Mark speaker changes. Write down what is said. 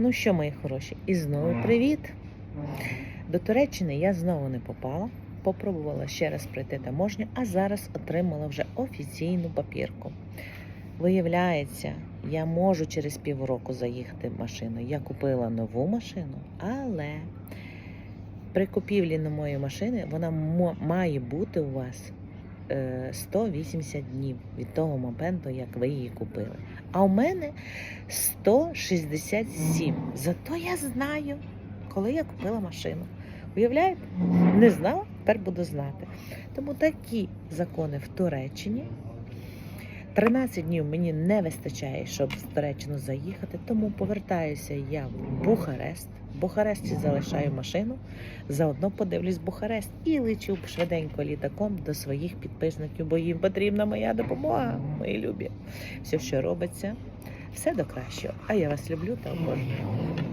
Speaker 1: Ну що, мої хороші, і знову привіт! До Туреччини я знову не попала. Попробувала ще раз пройти таможню, а зараз отримала вже офіційну папірку. Виявляється, я можу через півроку заїхати в машину. Я купила нову машину, але при купівлі нової машини вона має бути у вас 180 днів від того моменту, як ви її купили. А у мене 167. Зато я знаю, коли я купила машину. Уявляєте? Не знала, тепер буду знати. Тому такі закони в Туреччині. 13 днів мені не вистачає, щоб в Туреччину заїхати, тому повертаюся я в Бухарест. В Бухаресті залишаю машину, заодно подивлюсь Бухарест і лечу швиденько літаком до своїх підписників, бо їм потрібна моя допомога, мої любі. Все, що робиться, все до кращого. А я вас люблю та обожнюю.